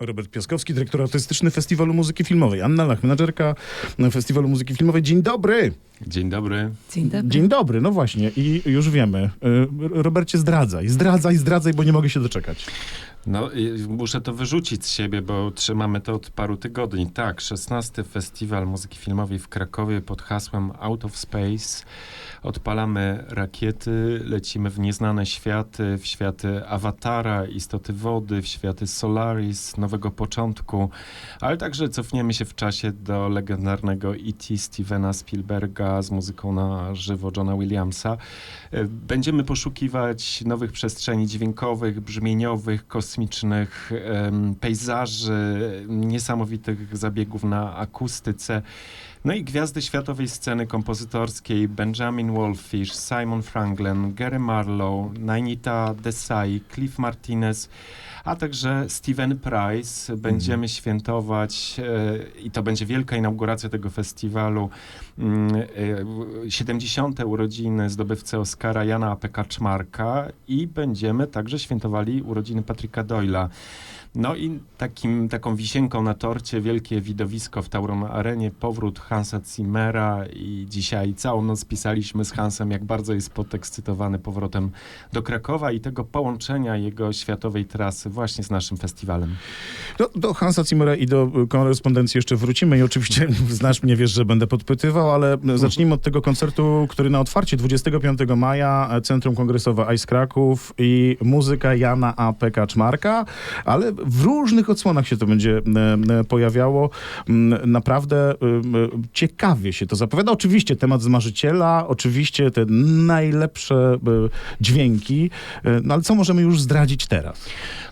Robert Piaskowski, dyrektor artystyczny Festiwalu Muzyki Filmowej. Anna Lach, menadżerka Festiwalu Muzyki Filmowej. Dzień dobry! Dzień dobry. Dzień dobry. Dzień dobry, no właśnie. I już wiemy. Y, Robercie, zdradzaj. Zdradzaj, zdradzaj, bo nie mogę się doczekać. No, muszę to wyrzucić z siebie, bo trzymamy to od paru tygodni. Tak, 16. Festiwal Muzyki Filmowej w Krakowie pod hasłem Out of Space. Odpalamy rakiety, lecimy w nieznane światy, w światy Awatara, Istoty Wody, w światy Solaris, Nowego Początku, ale także cofniemy się w czasie do legendarnego E.T. Stevena Spielberga z muzyką na żywo Johna Williamsa. E, Będziemy poszukiwać nowych przestrzeni dźwiękowych, brzmieniowych, kosmicznych, em, pejzaży, niesamowitych zabiegów na akustyce. No i gwiazdy światowej sceny kompozytorskiej Benjamin Wolfish, Simon Franklin, Gary Marlowe, Nainita Desai, Cliff Martinez, a także Steven Price. Będziemy świętować e, i to będzie wielka inauguracja tego festiwalu. mm, e, 70. urodziny zdobywcy Oscara Jana A.P. Kaczmarka i będziemy także świętowali urodziny Patryka Doyla. No i takim, taką wisienką na torcie wielkie widowisko w Tauron Arenie, powrót Hansa Zimmera i dzisiaj całą noc pisaliśmy z Hansem, jak bardzo jest podekscytowany powrotem do Krakowa i tego połączenia jego światowej trasy właśnie z naszym festiwalem. Do, do Hansa Zimmera i do korespondencji jeszcze wrócimy i oczywiście znasz mnie, wiesz, że będę podpytywał, ale zacznijmy od tego koncertu, który na otwarcie 25 maja Centrum Kongresowe Ice Kraków i muzyka Jana A.P. Kaczmarka, ale w różnych odsłonach się to będzie e, e, pojawiało. Mm, Naprawdę e, ciekawie się to zapowiada. Oczywiście temat z marzyciela, oczywiście te najlepsze dźwięki, no ale co możemy już zdradzić teraz?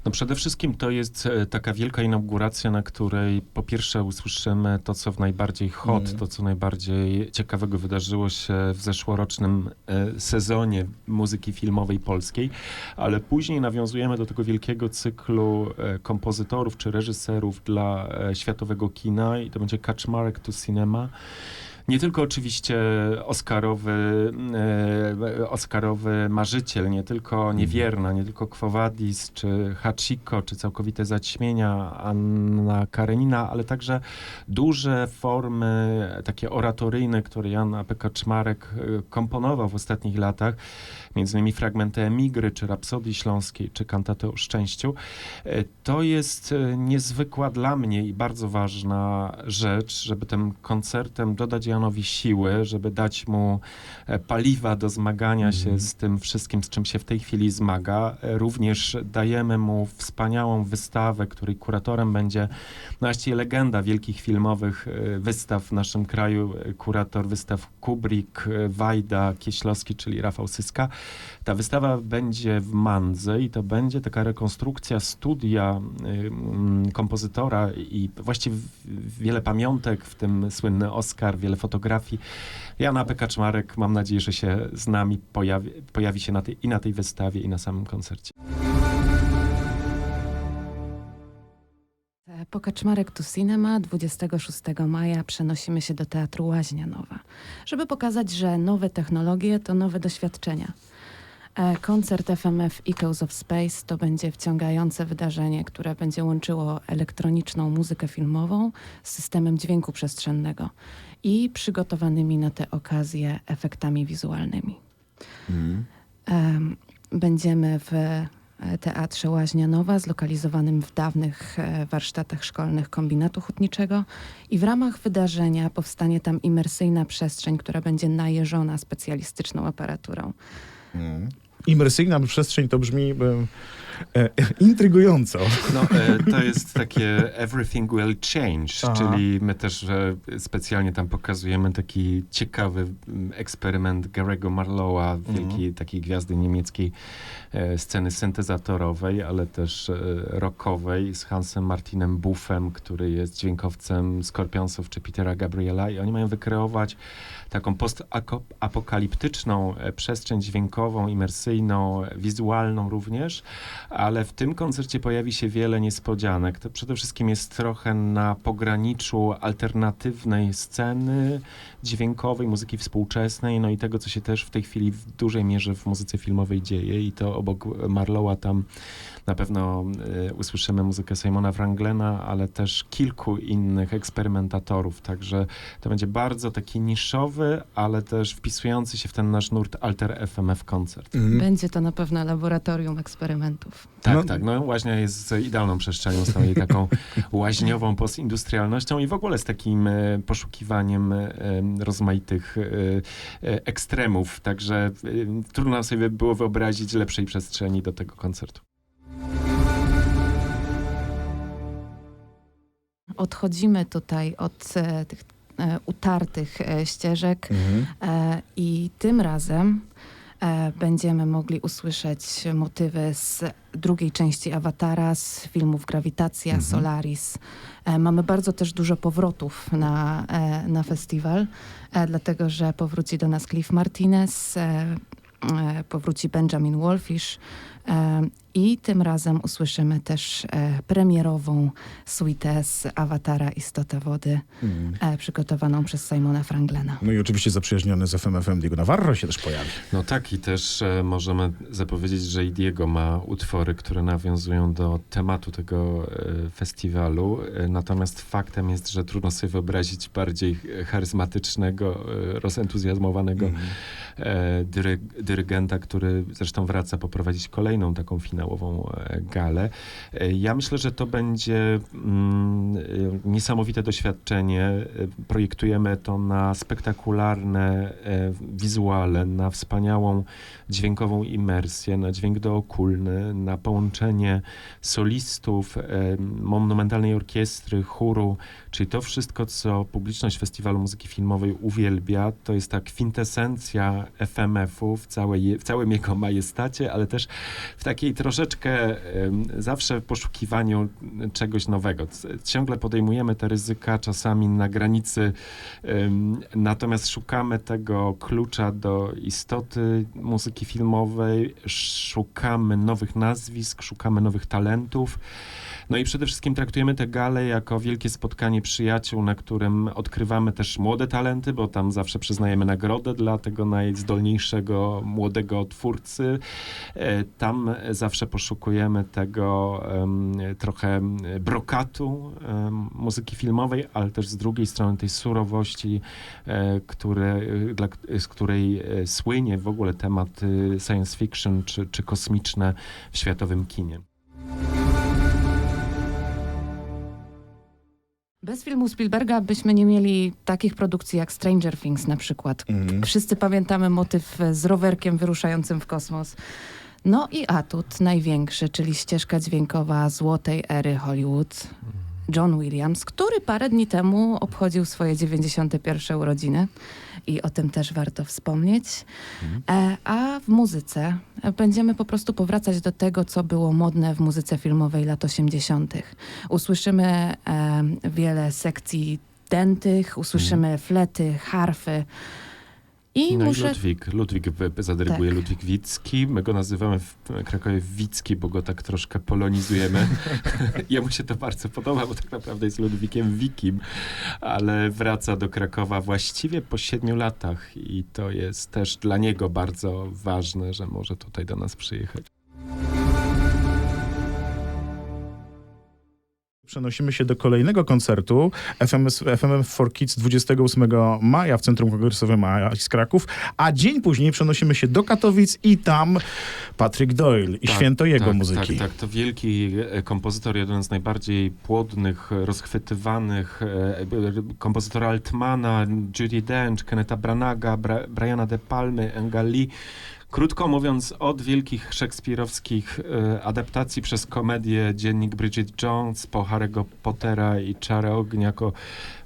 No przede wszystkim to jest taka wielka inauguracja, na której po pierwsze usłyszymy to, co w najbardziej hot, Mm. to, co najbardziej ciekawego wydarzyło się w zeszłorocznym sezonie muzyki filmowej polskiej, ale później nawiązujemy do tego wielkiego cyklu kompozytorów czy reżyserów dla e, światowego kina i to będzie Kaczmarek to Cinema. Nie tylko oczywiście Oscarowy, e, Oscarowy marzyciel, nie tylko Niewierna, nie tylko Quo Vadis, czy Hachiko, czy Całkowite Zaćmienia Anna Karenina, ale także duże formy takie oratoryjne, które Jan A.P. Kaczmarek e, komponował w ostatnich latach, między innymi fragmenty Emigry, czy Rapsodii Śląskiej, czy Kantaty o Szczęściu. E, To jest niezwykła dla mnie i bardzo ważna rzecz, żeby tym koncertem dodać Janowi siły, żeby dać mu e, paliwa do zmagania się Mhm. z tym wszystkim, z czym się w tej chwili zmaga. E, Również dajemy mu wspaniałą wystawę, której kuratorem będzie no właściwie legenda wielkich filmowych e, wystaw w naszym kraju, kurator wystaw Kubrick, Wajda, Kieślowski, czyli Rafał Syska. Ta wystawa będzie w Mandze i to będzie taka rekonstrukcja studia kompozytora i właściwie wiele pamiątek, w tym słynny Oscar, wiele fotografii. Jana P. Kaczmarek, mam nadzieję, że się z nami pojawi, pojawi się na tej, i na tej wystawie, i na samym koncercie. Po Kaczmarek to Cinema 26 maja przenosimy się do Teatru Łaźnia Nowa, żeby pokazać, że nowe technologie to nowe doświadczenia. E, Koncert FMF Echoes of Space to będzie wciągające wydarzenie, które będzie łączyło elektroniczną muzykę filmową z systemem dźwięku przestrzennego i przygotowanymi na tę okazję efektami wizualnymi. Em, Będziemy w e, Teatrze Łaźnia Nowa, zlokalizowanym w dawnych e, warsztatach szkolnych kombinatu hutniczego i w ramach wydarzenia powstanie tam imersyjna przestrzeń, która będzie najeżona specjalistyczną aparaturą. Imersyjna przestrzeń to brzmi e, intrygująco. No, e, to jest takie everything will change, Aha. czyli my też specjalnie tam pokazujemy taki ciekawy mm, eksperyment Garego Marlowa, wielkiej takiej gwiazdy niemieckiej e, sceny syntezatorowej, ale też rockowej z Hansem Martinem Buffem, który jest dźwiękowcem Skorpionsów czy Petera Gabriela i oni mają wykreować taką postapokaliptyczną przestrzeń dźwiękową, imersyjną, wizualną również, ale w tym koncercie pojawi się wiele niespodzianek. To przede wszystkim jest trochę na pograniczu alternatywnej sceny dźwiękowej, muzyki współczesnej, no i tego, co się też w tej chwili w dużej mierze w muzyce filmowej dzieje i to obok Marlowa tam na pewno e, usłyszymy muzykę Simona Franglena, ale też kilku innych eksperymentatorów, także to będzie bardzo taki niszowy, ale też wpisujący się w ten nasz nurt Alter FMF koncert. Mhm. Będzie to na pewno laboratorium eksperymentów. Tak, No- tak. No, łaźnia jest idealną przestrzenią jej taką łaźniową postindustrialnością i w ogóle z takim e, poszukiwaniem e, rozmaitych e, ekstremów. Także trudno sobie było wyobrazić lepszej przestrzeni do tego koncertu. Odchodzimy tutaj od tych utartych ścieżek Mhm. i tym razem będziemy mogli usłyszeć motywy z drugiej części Awatara, z filmów Grawitacja, Mhm. Solaris. E, mamy bardzo też dużo powrotów na, e, na festiwal, e, dlatego że powróci do nas Cliff Martinez, e, e, powróci Benjamin Wolfish e, i tym razem usłyszymy też e, premierową suitę z Awatara Istota Wody, Mhm. e, przygotowaną przez Simona Franglena. No i oczywiście zaprzyjaźniony z FMFM Diego Navarro się też pojawi. No tak i też e, możemy zapowiedzieć, że i Diego ma utwory, które nawiązują do tematu tego e, festiwalu. E, natomiast faktem jest, że trudno sobie wyobrazić bardziej e, charyzmatycznego, e, rozentuzjazmowanego e, dyry, dyrygenta, który zresztą wraca poprowadzić kolejną taką finałową e, galę. E, ja myślę, że to będzie mm, e, niesamowite doświadczenie. Projektujemy to na spektakularne wizuale, na wspaniałą dźwiękową imersję, na dźwięk dookulny, na połączenie solistów, monumentalnej orkiestry, chóru, czyli to wszystko, co publiczność Festiwalu Muzyki Filmowej uwielbia, to jest ta kwintesencja FMF-u w, całej, w całym jego majestacie, ale też w takiej troszeczkę zawsze poszukiwaniu czegoś nowego. Ciągle podejmujemy te ryzyka, czasami na granicy, natomiast szukamy tego klucza do istoty muzyki filmowej, szukamy nowych nazwisk, szukamy nowych talentów. No i przede wszystkim traktujemy tę galę jako wielkie spotkanie przyjaciół, na którym odkrywamy też młode talenty, bo tam zawsze przyznajemy nagrodę dla tego najzdolniejszego młodego twórcy. E, Tam zawsze poszukujemy tego em, trochę brokatu em, muzyki filmowej, ale też z drugiej strony tej surowości, e, które, dla, z której e, słynie w ogóle temat science fiction czy, czy kosmiczne w światowym kinie. Bez filmu Spielberga byśmy nie mieli takich produkcji jak Stranger Things na przykład. Mhm. Wszyscy pamiętamy motyw z rowerkiem wyruszającym w kosmos. No i atut największy, czyli ścieżka dźwiękowa złotej ery Hollywood. John Williams, który parę dni temu obchodził swoje 91 urodziny i o tym też warto wspomnieć. E, a w muzyce będziemy po prostu powracać do tego, co było modne w muzyce filmowej lat 80. Usłyszymy e, wiele sekcji dętych, usłyszymy flety, harfy. I no muszę i Ludwik, Ludwik zadryguje, Tak. Ludwik Wicki. My go nazywamy w Krakowie Wicki, bo go tak troszkę polonizujemy. Jemu się to bardzo podoba, bo tak naprawdę jest Ludwikiem Wikim, ale wraca do Krakowa właściwie po siedmiu latach i to jest też dla niego bardzo ważne, że może tutaj do nas przyjechać. Przenosimy się do kolejnego koncertu FMS, FMM for Kids 28 maja w Centrum Kongresowym z Kraków, a dzień później przenosimy się do Katowic i tam Patrick Doyle i Tak, święto jego tak, muzyki. Tak, tak, to wielki e, kompozytor, jeden z najbardziej płodnych, rozchwytywanych, e, e, kompozytora Altmana, Judy Dench, Kenneta Branaga, Bra Briana De Palmy, Engali. Krótko mówiąc, od wielkich szekspirowskich e, adaptacji przez komedię Dziennik Bridget Jones, po Harry'ego Pottera i Czarę Ognia, ko,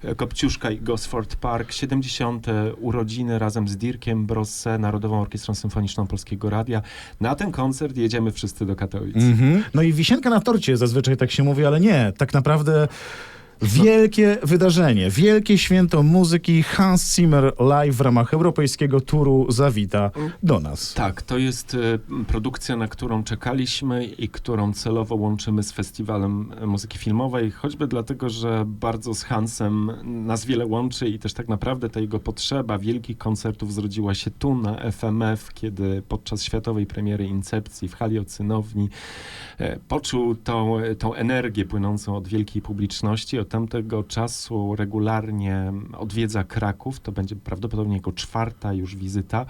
e, Kopciuszka i Gosford Park, 70. urodziny razem z Dirkiem Brosse, Narodową Orkiestrą Symfoniczną Polskiego Radia. Na ten koncert jedziemy wszyscy do Katowic. Mhm. No i wisienka na torcie, zazwyczaj tak się mówi, ale nie. Tak naprawdę Wielkie wydarzenie, wielkie święto muzyki. Hans Zimmer live w ramach europejskiego turu zawita do nas. Tak, to jest e, produkcja, na którą czekaliśmy i którą celowo łączymy z Festiwalem e, Muzyki Filmowej, choćby dlatego, że bardzo z Hansem nas wiele łączy i też tak naprawdę ta jego potrzeba wielkich koncertów zrodziła się tu na FMF, kiedy podczas światowej premiery Incepcji w hali Ocynowni e, poczuł tą, tą energię płynącą od wielkiej publiczności. Od tamtego czasu regularnie odwiedza Kraków. To będzie prawdopodobnie jego czwarta już wizyta.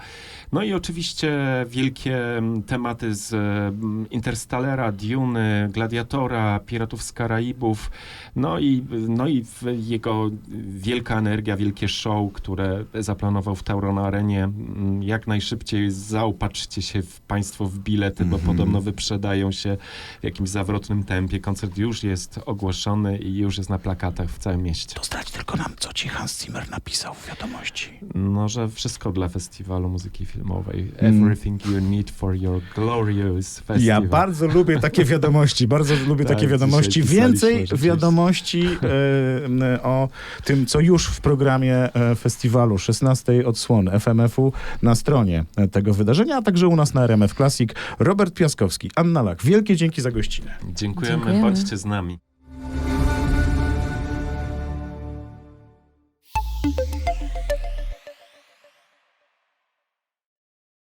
No i oczywiście wielkie mm, tematy z mm, Interstellara, Duny, Gladiatora, Piratów z Karaibów. No i, no i jego wielka energia, wielkie show, które zaplanował w Tauron Arenie. Mm, Jak najszybciej zaopatrzcie się w, Państwo w bilety, bo Mhm. podobno wyprzedają się w jakimś zawrotnym tempie. Koncert już jest ogłoszony i już jest na plakatach w całym mieście. To zdać tylko nam, co ci Hans Zimmer napisał w wiadomości. No, że wszystko dla festiwalu muzyki filmowej. Mm. Everything you need for your glorious festival. Ja bardzo lubię takie wiadomości, bardzo lubię Tak, takie wiadomości. Więcej wiadomości e, o tym, co już w programie e, festiwalu 16 odsłony FMF-u na stronie e, tego wydarzenia, a także u nas na RMF Classic. Robert Piaskowski, Anna Lak, wielkie dzięki za gościnę. Dziękujemy, Dziękujemy. bądźcie z nami.